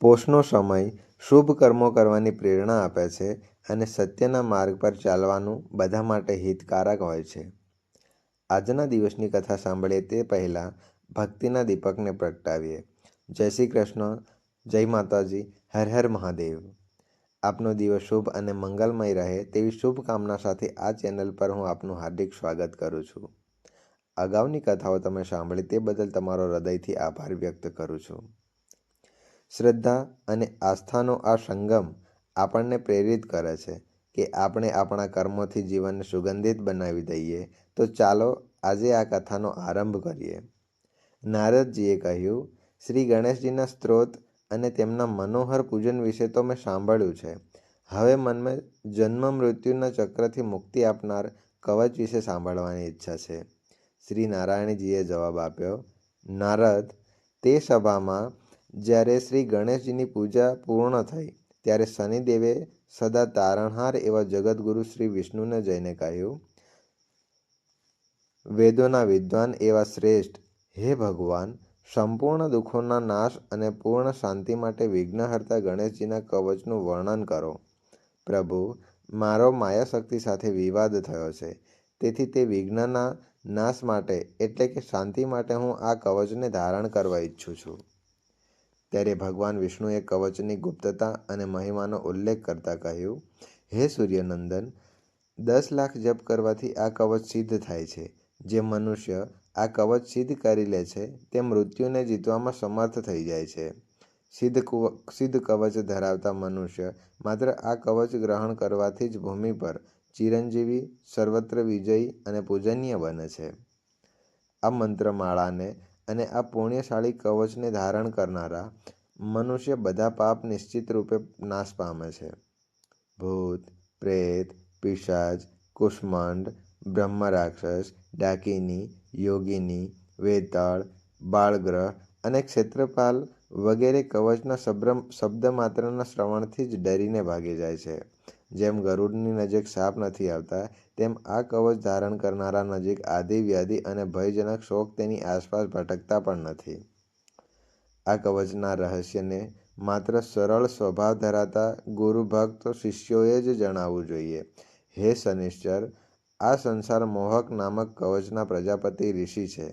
પોષનો સમય શુભ કર્મો કરવાની પ્રેરણા આપે છે અને સત્યના માર્ગ પર ચાલવાનું બધા માટે હિતકારક હોય છે. આજના દિવસની કથા સાંભળીએ તે પહેલાં ભક્તિના દીપકને પ્રગટાવીએ. જય શ્રી કૃષ્ણ, જય માતાજી, હર હર મહાદેવ. આપનો દિવસ શુભ અને મંગલમય રહે તેવી શુભકામના સાથે આ ચેનલ પર હું આપનું હાર્દિક સ્વાગત કરું છું. અગાઉની કથાઓ તમે સાંભળી તે બદલ તમારો હૃદયથી આભાર વ્યક્ત કરું છું. શ્રદ્ધા અને આસ્થાનો આ સંગમ આપણને પ્રેરિત કરે છે કે આપણે આપણા કર્મોથી જીવનને સુગંધિત બનાવી દઈએ. તો ચાલો આજે આ કથાનો આરંભ કરીએ. નારદજીએ કહ્યું, શ્રી ગણેશજીના સ્ત્રોત અને તેમના મનોહર પૂજન વિશે તો મેં સાંભળ્યું છે. હવે મનમાં જન્મ-મૃત્યુના ચક્રથી મુક્તિ આપનાર કવચ વિશે સાંભળવાની ઈચ્છા છે. શ્રી નારાયણજીએ જવાબ આપ્યો, નારદ, તે સભામાં જ્યારે શ્રી ગણેશજીની પૂજા પૂર્ણ થઈ ત્યારે શનિદેવે સદા તારણહાર એવા જગદગુરુ શ્રી વિષ્ણુને જઈને કહ્યું, વેદોના વિદ્વાન એવા શ્રેષ્ઠ, હે ભગવાન! સંપૂર્ણ દુઃખોના નાશ અને પૂર્ણ શાંતિ માટે વિઘ્નહર્તા ગણેશજીના કવચનું વર્ણન કરો. પ્રભુ, મારો માયાશક્તિ સાથે વિવાદ થયો છે. તેથી તે વિઘ્નના નાશ માટે એટલે કે શાંતિ માટે હું આ કવચને ધારણ કરવા ઈચ્છું છું. ત્યારે ભગવાન વિષ્ણુએ કવચની ગુપ્તતા અને મહિમાનો ઉલ્લેખ કરતાં કહ્યું, હે સૂર્યનંદન! દસ લાખ જપ કરવાથી આ કવચ સિદ્ધ થાય છે. જે મનુષ્ય આ કવચ સિદ્ધ કરી લે છે તે મૃત્યુને જીતવામાં સમર્થ થઈ જાય છે. સિદ્ધ સિદ્ધ કવચ ધરાવતા મનુષ્ય માત્ર આ કવચ ગ્રહણ કરવાથી જ ભૂમિ પર ચિરંજીવી, સર્વત્ર વિજયી અને પૂજનીય બને છે. આ મંત્રમાળાને અને આ પુણ્યશાળી કવચને ધારણ કરનારા મનુષ્ય બધા પાપ નિશ્ચિત રૂપે નાશ પામે છે. ભૂત, પ્રેત, પિશાચ, કુષ્માંડ, બ્રહ્મરાક્ષસ, ડાકિની, યોગિની, વેતાળ, બાળગ્રહ અને ક્ષેત્રપાલ વગેરે કવચના શબ્દ માત્રના શ્રવણથી જ ડરીને ભાગી જાય છે. જેમ ગરુડની નજીક સાપ નથી આવતા તેમ આ કવચ ધારણ કરનારા નજીક આદિ, વ્યાધિ અને ભયજનક શોક તેની આસપાસ ભટકતા પણ નથી. આ કવચના રહસ્યને માત્ર સરળ સ્વભાવ ધરાવતા ગુરુભક્ત શિષ્યોએ જ જણાવવું જોઈએ. હે શનિશ્ચર આ સંસાર મોહક નામક કવચના પ્રજાપતિ ઋષિ છે.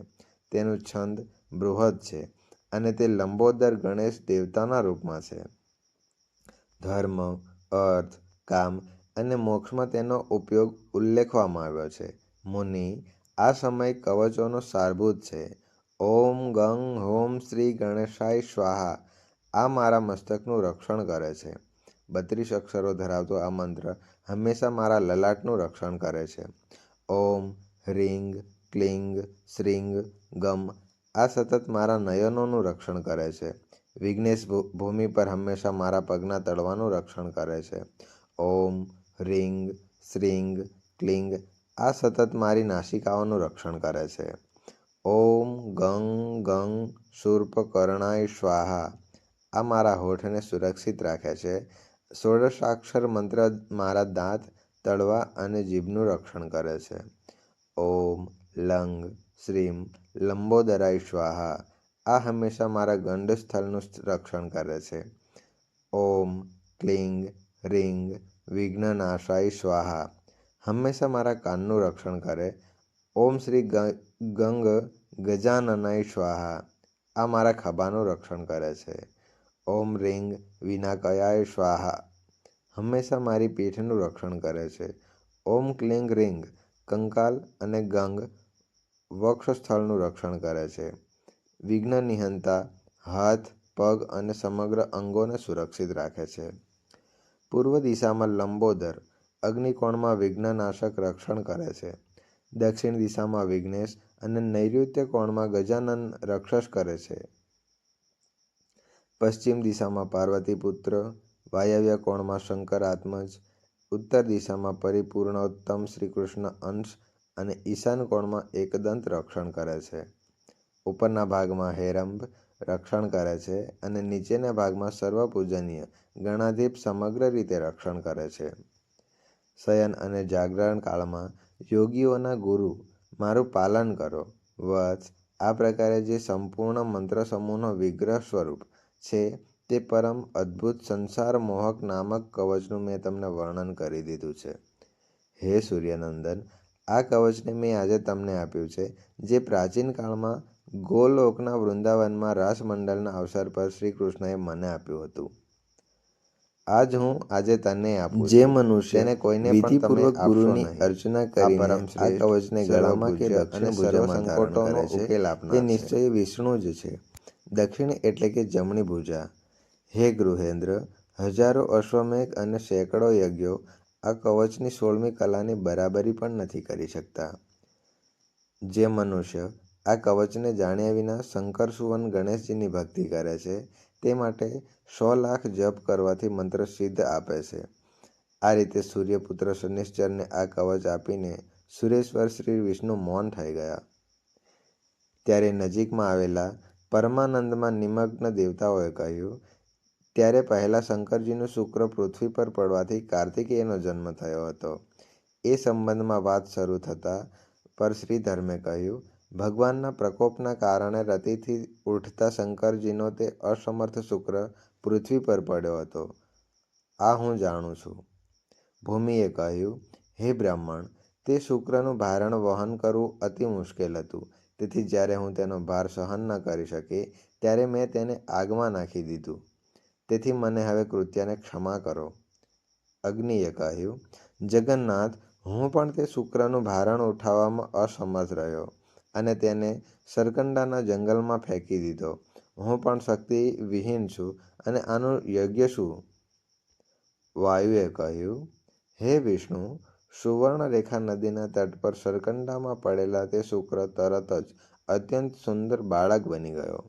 તેનું છંદ બૃહદ છે અને તે લંબોદર ગણેશ દેવતાના રૂપમાં છે. ધર્મ, અર્થ, કામ અને મોક્ષમાં તેનો ઉપયોગ ઉલ્લેખવામાં આવ્યો છે. મુનિ! આ સમય કવચોનો સારભૂત છે. ઓમ ગં હોમ શ્રી ગણેશાય સ્વાહા, આ મારા મસ્તકનું રક્ષણ કરે છે. બત્રીસ અક્ષરો ધરાવતો આ મંત્ર હંમેશા મારા લલાટનું રક્ષણ કરે છે. ઓમ, રિંગ, ક્લિંગ, શ્રીંગ, ગમ, આ સતત મારા નયનોનું રક્ષણ કરે છે. વિઘ્નેશ ભૂમિ પર હંમેશા મારા પગના તળવાનું રક્ષણ કરે છે. ઓમ રિંગ શ્રીંગ ક્લિંગ આ સતત મારી નાસિકાઓનું રક્ષણ કરે છે. ઓમ ગંગ ગંગ શૂર્પકર્ણાય સ્વાહા આ મારા હોઠને સુરક્ષિત રાખે છે. ષોડશાક્ષર મંત્ર મારા દાંત, તળવા અને જીભનું રક્ષણ કરે છે. ઓમ લંગ શ્રીમ લંબોદરાય સ્વાહા આ હંમેશા મારા ગંડસ્થલનું રક્ષણ કરે છે. ઓમ ક્લીં હ્રીં વિઘ્નનાશાય સ્વાહા હંમેશા મારા કાનનું રક્ષણ કરે. ઓમ શ્રી ગંગ ગજાનનાય સ્વાહા આ મારા ખભાનું રક્ષણ કરે છે. ઓમ રીં વિનાયકાય સ્વાહા હંમેશા મારી પીઠનું રક્ષણ કરે છે. ઓમ ક્લિંગ રીંગ કંકાલ અને ગંગ વક્ષસ્થળનું રક્ષણ કરે છે. વિઘ્ન નિહંતા હાથ, પગ અને સમગ્ર અંગોને સુરક્ષિત રાખે છે. પૂર્વ દિશામાં લંબોદર અગ્નિકોણમાં વિઘ્નનાશક રક્ષણ કરે છે. દક્ષિણ દિશામાં વિઘ્નેશ અને નૈઋત્ય કોણમાં ગજાનન રક્ષશ કરે છે. પશ્ચિમ દિશામાં પાર્વતીપુત્ર, વાયવ્ય કોણમાં શંકરાત્મજ, ઉત્તર દિશામાં પરિપૂર્ણોત્તમ શ્રીકૃષ્ણ અંશ અને ઈશાન કોણમાં એકદંત રક્ષણ કરે છે. ઉપરના ભાગમાં હેરંબ રક્ષણ કરે છે અને નીચેના ભાગમાં સર્વપૂજનીય ગણાધીપ સમગ્ર રીતે રક્ષણ કરે છે. શયન અને જાગરણ કાળમાં યોગીઓના ગુરુ મારું પાલન કરો. વત્સ આ પ્રકારે જે સંપૂર્ણ મંત્ર સમૂહનો વિગ્રહ સ્વરૂપ છે તે પરમ અદ્ભુત સંસાર મોહક નામક કવચનું મેં તમને વર્ણન કરી દીધું છે. હે સૂર્યનંદન, આ કવચને મેં આજે તમને આપ્યું છે, જે પ્રાચીન કાળમાં ગોલોકના વૃંદાવનમાં રાસમંડળના અવસર પર શ્રીકૃષ્ણએ મને આપ્યું હતું. આજ હું આજે તને આપું જે મનુષ્ય ને કોઈને પણ ગુરુની અર્ચના કરીને આ કવચને ગળામાં કે દક્ષિણ ભુજામાં ધારણ ઉકેલ છે, તે નિશ્ચય વિષ્ણુ જ છે. દક્ષિણ એટલે કે જમણી ભુજા. હે ગૃહેન્દ્ર, હજારો અશ્વમેઘ અને સેંકડો યજ્ઞો આ કવચની સોળમી કલાની બરાબરી પણ નથી કરી શકતા. જે મનુષ્ય આ કવચને જાણ્યા વિના શંકરસુવન ગણેશજીની ભક્તિ કરે છે, તે માટે સો લાખ જપ કરવાથી મંત્ર સિદ્ધ આપે છે. આ રીતે સૂર્યપુત્ર શનિશ્ચરને આ કવચ આપીને સુરેશ્વર શ્રી વિષ્ણુ મૌન થઈ ગયા. ત્યારે નજીકમાં આવેલા પરમાનંદમાં નિમગ્ન દેવતાઓએ કહ્યું, ત્યારે પહેલા શંકરજીનું શુક્ર પૃથ્વી પર પડવાથી કાર્તિકેયનો જન્મ થયો હતો. એ સંબંધમાં વાત શરૂ થતાં પર શ્રીધર્મે કહ્યું, ભગવાનના પ્રકોપના કારણે રતિથી ઉઠતા શંકરજીનો તે અસમર્થ શુક્ર પૃથ્વી પર પડ્યો હતો. આ હું જાણું છું. ભૂમિએ કહ્યું, હે બ્રાહ્મણ, તે શુક્રનું ભારણ વહન કરવું અતિ મુશ્કેલ હતું. તેથી જ્યારે હું તેનો ભાર સહન ન કરી શકી, ત્યારે મેં તેને આગમાં નાખી દીધું. તેથી મને હવે કૃત્યને ક્ષમા કરો. અગ્નિએ કહ્યું, જગન્નાથ, હું પણ તે શુક્રનું ભારણ ઉઠાવવામાં અસમર્થ રહ્યો અને તેને સરકંડાના જંગલમાં ફેંકી દીધો. હું પણ શક્તિવિહીન છું અને આનું યજ્ઞ શું? વાયુએ કહ્યું, હે વિષ્ણુ, સુવર્ણરેખા નદીના તટ પર સરકંડામાં પડેલા તે શુક્ર તરત જ અત્યંત સુંદર બાળક બની ગયો.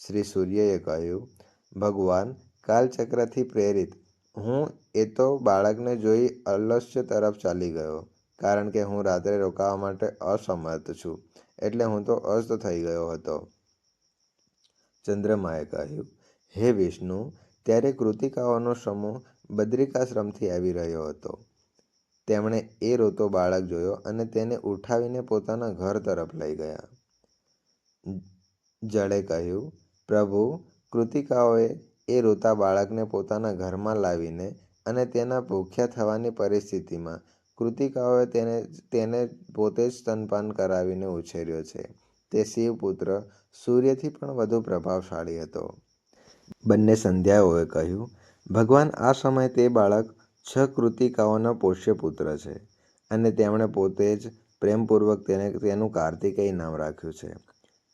શ્રી સૂર્યએ કહ્યું, ભગવાન કાલચક્રથી પ્રેરિત હું એ તો બાળકને જોઈ અલસ્ય તરફ ચાલી ગયો, કારણ કે હું રાત્રે રોકાવા માટે અસમર્થ છું, એટલે હું તો અસ્ત થઈ ગયો હતો. ચંદ્રમાએ કહ્યું, હે વિષ્ણુ, ત્યારે કૃતિકાઓનો સમૂહ બદ્રિકાશ્રમથી આવી રહ્યો હતો. તેમણે એ રોતો બાળક જોયો અને તેને ઉઠાવીને પોતાના ઘર તરફ લઈ ગયા. જળે કહ્યું, પ્રભુ, કૃતિકાઓએ એ રોતા બાળકને પોતાના ઘરમાં લાવીને અને તેના ભૂખ્યા થવાની પરિસ્થિતિમાં કૃત્તિકાઓએ તેને તેને પોતે જ સ્તનપાન કરાવીને ઉછેર્યો છે. તે શિવપુત્ર સૂર્યથી પણ વધુ પ્રભાવશાળી હતો. બંને સંધ્યાઓએ કહ્યું, ભગવાન આ સમયે તે બાળક છ કૃત્તિકાઓનો પોષ્યપુત્ર છે અને તેમણે પોતે જ પ્રેમપૂર્વક તેને તેનું કાર્તિકેય નામ રાખ્યું છે.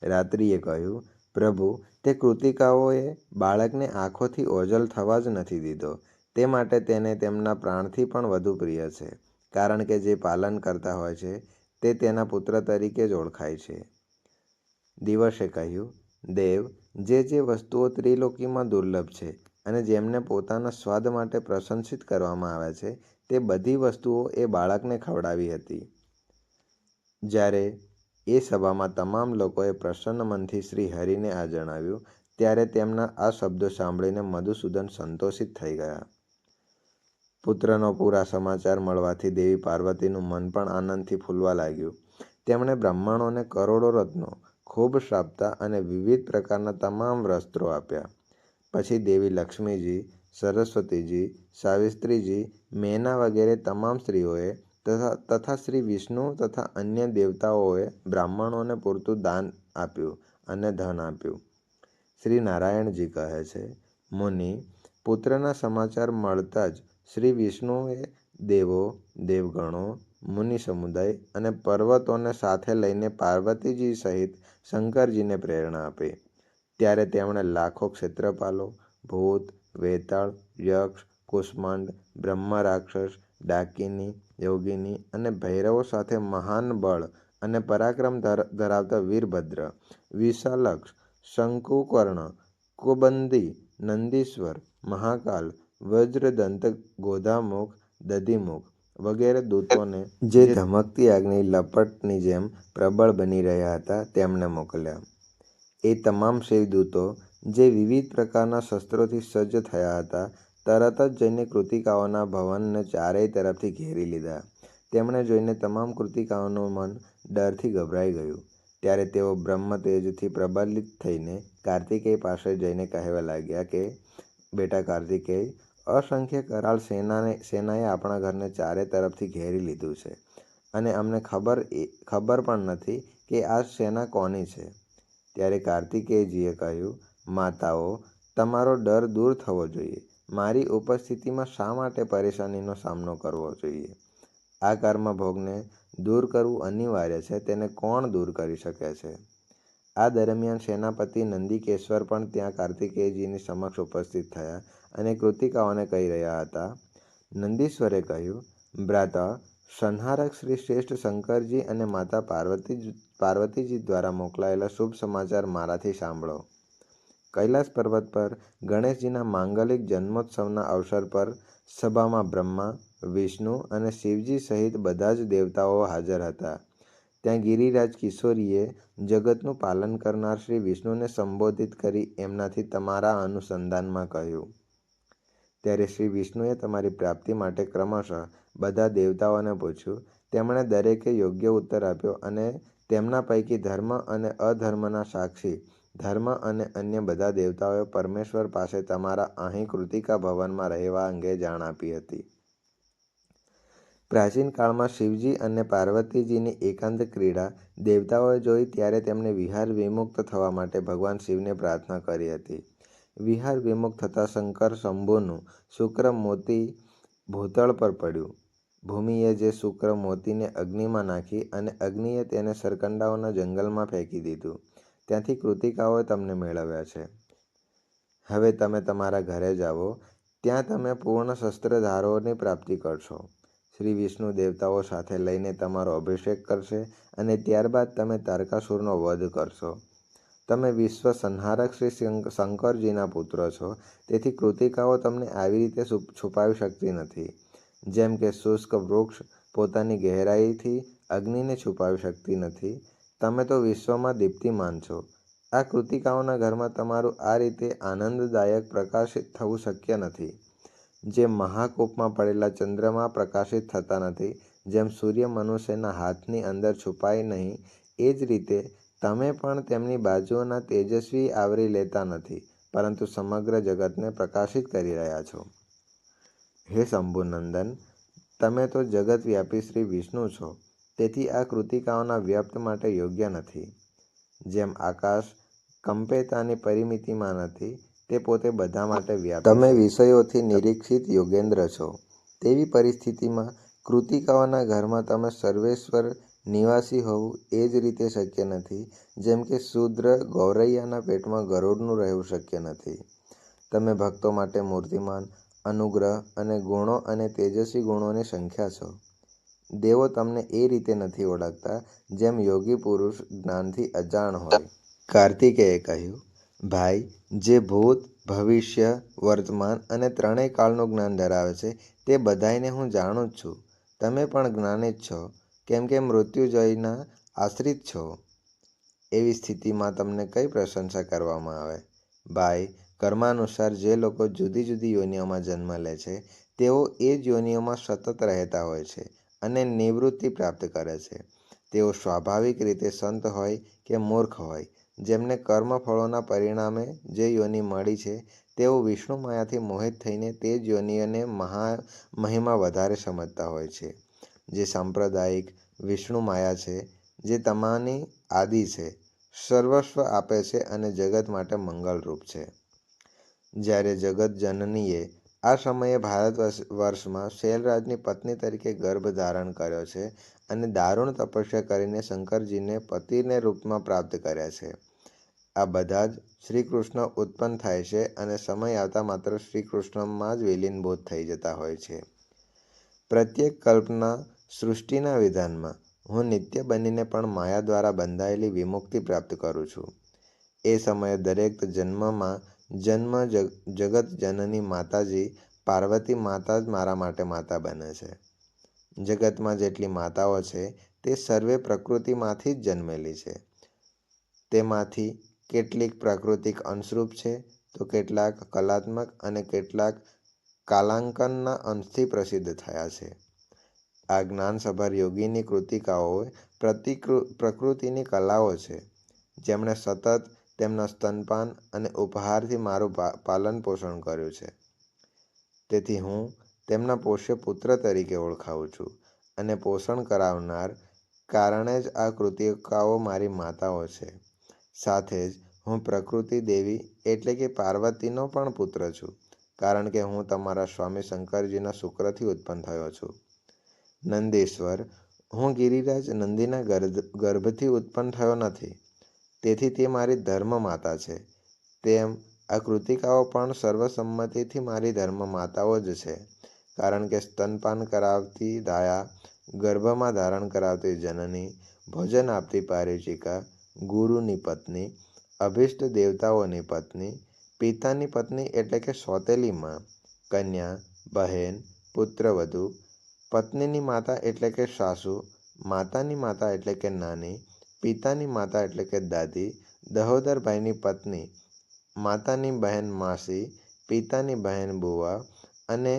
રાત્રિએ કહ્યું, પ્રભુ, તે કૃતિકાઓએ બાળકને આંખોથી ઓજલ થવા જ નથી દીધો, તે માટે તેને તેમના પ્રાણથી પણ વધુ પ્રિય છે, કારણ કે જે પાલન કરતા હોય છે, તે તેના પુત્ર તરીકે જ ઓળખાય છે. દિવસે કહ્યું, દેવ, જે જે વસ્તુઓ ત્રિલોકીમાં દુર્લભ છે અને જેમને પોતાના સ્વાદ માટે પ્રશંસિત કરવામાં આવે છે, તે બધી વસ્તુઓ એ બાળકને ખવડાવી હતી. જ્યારે એ સભામાં તમામ લોકોએ પ્રસન્ન મનથી શ્રી હરિને આ જણાવ્યું, ત્યારે તેમના આ શબ્દો સાંભળીને મધુસૂદન સંતોષિત થઈ ગયા. પુત્રનો પૂરા સમાચાર મળવાથી દેવી પાર્વતીનું મન પણ આનંદથી ફૂલવા લાગ્યું. તેમણે બ્રાહ્મણોને કરોડો રત્નો, ખૂબ શ્રાપ્તા અને વિવિધ પ્રકારના તમામ વસ્ત્રો આપ્યા. પછી દેવી લક્ષ્મીજી, સરસ્વતીજી, સાવિત્રીજી, મેના વગેરે તમામ સ્ત્રીઓએ તથા તથા શ્રી વિષ્ણુ તથા અન્ય દેવતાઓએ બ્રાહ્મણોને પૂરતું દાન આપ્યું અને ધન આપ્યું. શ્રી નારાયણજી કહે છે, મુનિ, પુત્રના સમાચાર મળતા જ શ્રી વિષ્ણુએ દેવો, દેવગણો, મુનિ સમુદાય અને પર્વતોને સાથે લઈને પાર્વતીજી સહિત શંકરજીને પ્રેરણા આપી. ત્યારે તેમણે લાખો ક્ષેત્રપાલો, ભૂત, વેતાળ, યક્ષ, કુષ્માંડ, બ્રહ્મરાક્ષસ, ડાકીની યોગિની અને ભૈરવો સાથે મહાન બળ અને પરાક્રમ ધરાવતા વીરભદ્ર, વિશાલક્ષ, શંકુકર્ણ, કુબંદી નંદીશ્વર, મહાકાલ, વજ્રદંત, ગોધામુખ, દધીમુખ વગેરે દૂતોને જે ધમકતી આગની લપટની જેમ પ્રબળ બની રહ્યા હતા તેમને મોકલ્યા. એ તમામ શિવદૂતો, જે વિવિધ પ્રકારના શસ્ત્રોથી સજ્જ થયા હતા, તરત જ જઈને કૃતિકાઓના ભવનને ચારેય તરફથી ઘેરી લીધા. તેમણે જોઈને તમામ કૃતિકાઓનું મન ડરથી ગભરાઈ ગયું. ત્યારે તેઓ બ્રહ્મ તેજથી પ્રબલિત થઈને કાર્તિકેય પાસે જઈને કહેવા લાગ્યા કે બેટા કાર્તિકેય અસંખ્ય કરાળ સેનાને, સેનાએ આપણા ઘરને ચારે તરફથી ઘેરી લીધું છે. અને અમને ખબર ખબર પણ નથી કે આ સેના કોની છે. ત્યારે કાર્તિકેયજીએ કહ્યું, માતાઓ, તમારો ડર દૂર થવો જોઈએ. મારી ઉપસ્થિતિમાં શા માટે પરેશાનીનો સામનો કરવો જોઈએ? આ કર્મ ભોગને દૂર કરવું અનિવાર્ય છે. તેને કોણ દૂર કરી શકે છે? આ દરમિયાન સેનાપતિ નંદિકેશ્વર પણ ત્યાં કાર્તિકેયજીની સમક્ષ ઉપસ્થિત થયા અને કૃતિકાઓને કહી રહ્યા હતા. નંદીશ્વરે કહ્યું, ભ્રાતા, સંહારક શ્રી શ્રેષ્ઠ શંકરજી અને માતા પાર્વતી પાર્વતીજી દ્વારા મોકલાયેલા શુભ સમાચાર મારાથી સાંભળો. કૈલાસ પર્વત પર ગણેશજીના માંગલિક જન્મોત્સવના અવસર પર સભામાં બ્રહ્મા, વિષ્ણુ અને શિવજી સહિત બધા જ દેવતાઓ હાજર હતા. ત્યાં ગિરિરાજ કિશોરીએ જગતનું પાલન કરનાર શ્રી વિષ્ણુને સંબોધિત કરી એમનાથી તમારા અનુસંધાનમાં કહ્યું. ત્યારે શ્રી વિષ્ણુએ તમારી પ્રાપ્તિ માટે ક્રમશઃ બધા દેવતાઓને પૂછ્યું. તેમણે દરેકે યોગ્ય ઉત્તર આપ્યો અને તેમના પૈકી ધર્મ અને અધર્મના સાક્ષી, ધર્મ અને અન્ય બધા દેવતાઓએ પરમેશ્વર પાસે તમારા અહીં કૃતિકા ભવનમાં રહેવા અંગે જાણ આપી હતી. પ્રાચીન કાળમાં શિવજી અને પાર્વતીજીની એકાંત ક્રીડા દેવતાઓએ જોઈ ત્યારે તેમણે વિહાર વિમુક્ત થવા માટે ભગવાન શિવને પ્રાર્થના કરી હતી. વિહાર વિમુક્ત થતાં શંકર શંભુનું શુક્ર મોતી ભૂતળ પર પડ્યું. ભૂમિએ જે શુક્ર મોતીને અગ્નિમાં નાખી અને અગ્નિએ તેને સરકંડાઓના જંગલમાં ફેંકી દીધું. ત્યાંથી કૃતિકાઓએ તમને મેળવ્યા છે. હવે તમે તમારા ઘરે જાઓ. ત્યાં તમે પૂર્ણ શસ્ત્રધારોની પ્રાપ્તિ કરશો. શ્રી વિષ્ણુ દેવતાઓ સાથે લઈને તમારો અભિષેક કરશે અને ત્યારબાદ તમે તારકાસુરનો વધ કરશો. તમે વિશ્વ સંહારક શ્રી શંકરજીના પુત્ર છો. તેથી કૃતિકાઓ તમને આવી રીતે છુપાવી શકતી નથી. જેમ કે શુષ્ક વૃક્ષ પોતાની ગહેરાઈથી અગ્નિને છુપાવી શકતી નથી. તમે તો વિશ્વમાં દીપ્તિમાન છો. આ કૃતિકાઓના ઘરમાં તમારું આ રીતે આનંદદાયક પ્રકાશિત થવું શક્ય નથી. જેમ મહાકૂપમાં પડેલા ચંદ્રમાં પ્રકાશિત થતા નથી, જેમ સૂર્ય મનુષ્યના હાથની અંદર છુપાય નહીં, એ જ રીતે તમે પણ તેમની બાજુઓના તેજસ્વી આવરી લેતા નથી, પરંતુ સમગ્ર જગતને પ્રકાશિત કરી રહ્યા છો. હે શંભુનંદન, તમે તો જગતવ્યાપી શ્રી વિષ્ણુ છો, તેથી આ કૃતિકાઓના વ્યક્ત માટે યોગ્ય નથી. જેમ આકાશ કંપેતાની પરિમિતિમાં નથી તે પોતે બધા માટે વ્યાપ તમે વિષયોથી નિરીક્ષિત યોગેન્દ્ર છો. તેવી પરિસ્થિતિમાં કૃતિકાઓના ઘરમાં તમે સર્વેશ્વર નિવાસી હોવું એ જ રીતે શક્ય નથી જેમ કે શુદ્ર ગૌરૈયાના પેટમાં ગરુડનું રહેવું શક્ય નથી. તમે ભક્તો માટે મૂર્તિમાન અનુગ્રહ અને ગુણો અને તેજસ્વી ગુણોની સંખ્યા છો. દેવો તમને એ રીતે નથી ઓળખતા જેમ યોગી પુરુષ જ્ઞાનથી અજાણ હોય. કાર્તિકેયે કહ્યું ભાઈ, જે ભૂત, ભવિષ્ય, વર્તમાન અને ત્રણેય કાળનું જ્ઞાન ધરાવે છે, તે બધાયને હું જાણું જ છું. તમે પણ જ્ઞાની જ છો, કેમ કે મૃત્યુજયના આશ્રિત છો. એવી સ્થિતિમાં તમને કઈ પ્રશંસા કરવામાં આવે? ભાઈ, કર્માનુસાર જે લોકો જુદી જુદી યોનિઓમાં જન્મ લે છે, તેઓ એ જ યોનિઓમાં સતત રહેતા હોય છે અને નિવૃત્તિ પ્રાપ્ત કરે છે. તેઓ સ્વાભાવિક રીતે સંત હોય કે મૂર્ખ હોય જેમને કર્મફળોના પરિણામે જે યોનિ મળી છે, તેઓ વિષ્ણુ માયાથી મોહિત થઈને તે જ યોનિઓને મહા મહિમા વધારે સમજતા હોય છે. જે સાંપ્રદાયિક વિષ્ણુ માયા છે, જે તમાની આદિ છે, સર્વસ્વ આપે છે અને જગત માટે મંગલરૂપ છે. જ્યારે જગત જનનીએ આ સમયે ભારત વર્ષમાં શૈલરાજની પત્ની તરીકે ગર્ભ ધારણ કર્યો છે અને દારૂણ તપસ્યા કરીને શંકરજીને પતિને રૂપમાં પ્રાપ્ત કર્યા છે. આ બધા જ શ્રીકૃષ્ણ ઉત્પન્ન થાય છે અને સમય આવતા માત્ર શ્રીકૃષ્ણમાં જ વિલીનભૂત થઈ જતા હોય છે. પ્રત્યેક કલ્પના સૃષ્ટિના વિધાનમાં હું નિત્ય બનીને પણ માયા દ્વારા બંધાયેલી વિમુક્તિ પ્રાપ્ત કરું છું. એ સમયે દરેક જન્મમાં જન્મ જગત જનની માતાજી પાર્વતી માતા જ મારા માટે માતા બને છે. જગતમાં જેટલી માતાઓ છે તે સર્વે પ્રકૃતિમાંથી જ જન્મેલી છે. તેમાંથી કેટલીક પ્રાકૃતિક અંશરૂપ છે તો કેટલાક કલાત્મક અને કેટલાક કાલાંકનના અંશથી પ્રસિદ્ધ થયા છે. આ જ્ઞાનસભર યોગીની કૃતિકાઓ પ્રતિકૃ, પ્રકૃતિની કલાઓ છે. જેમણે સતત તેમના સ્તનપાન અને ઉપહારથી મારું પાલન પોષણ કર્યું છે. તેથી હું તેમના પોષ્ય પુત્ર તરીકે ઓળખાવું છું અને પોષણ કરાવનાર કારણે જ આ કૃતિકાઓ મારી માતાઓ છે. સાથે જ હું પ્રકૃતિ દેવી એટલે કે પાર્વતીનો પણ પુત્ર છું, કારણ કે હું તમારા સ્વામી શંકરજીના શુક્રથી ઉત્પન્ન થયો છું. નંદેશ્વર, હું ગિરિરાજ નંદીના ગર્ભથી ઉત્પન્ન થયો નથી. તેથી તે મારી ધર્મ માતા છે. તેમ આ કૃતિકાઓ પણ સર્વસંમતિથી મારી ધર્મ માતાઓ જ છે, કારણ કે સ્તનપાન કરાવતી દાયા ગર્ભમાં ધારણ કરાવતી જનની, ભોજન આપતી પારિચિકા ગુરુની પત્ની, અભિષ્ટ દેવતાઓની પત્ની, પિતાની પત્ની એટલે કે સોતેલી માં, કન્યા, બહેન પુત્રવધુ પત્નીની માતા એટલે કે સાસુ, માતાની માતા એટલે કે નાની, પિતાની માતા એટલે કે દાદી, દહોદરભાઈની પત્ની, માતાની બહેન માસી, પિતાની બહેન બુવા અને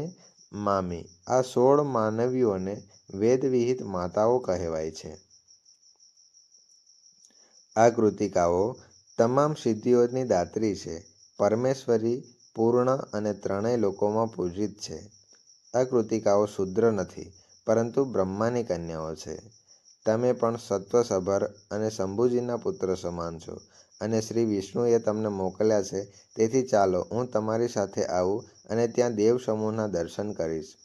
મામી આ સોળ માનવીઓને વેદવિહિત માતાઓ કહેવાય છે. આ કૃતિકાઓ તમામ સિદ્ધિઓની દાત્રી છે. પરમેશ્વરી, પૂર્ણ અને ત્રણેય લોકોમાં પૂજિત છે. આ કૃતિકાઓ શૂદ્ર નથી, પરંતુ બ્રહ્માની કન્યાઓ છે. તમે પણ સત્વસભર અને શંભુજીના પુત્ર સમાન છો અને શ્રી વિષ્ણુએ તમને મોકલ્યા છે. તેથી ચાલો, હું તમારી સાથે આવું અને ત્યાં દેવ સમૂહના દર્શન કરીશ.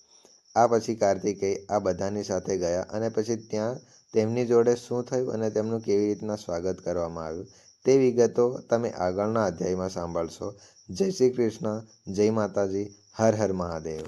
આ પછી કાર્તિકેય આ બધાની સાથે ગયા અને પછી ત્યાં તેમની જોડે શું થયું અને તેમનું કેવી રીતના સ્વાગત કરવામાં આવ્યું તે વિગતો તમે આગળના અધ્યાયમાં સાંભળશો. જય શ્રી કૃષ્ણ, જય માતાજી, હર હર મહાદેવ.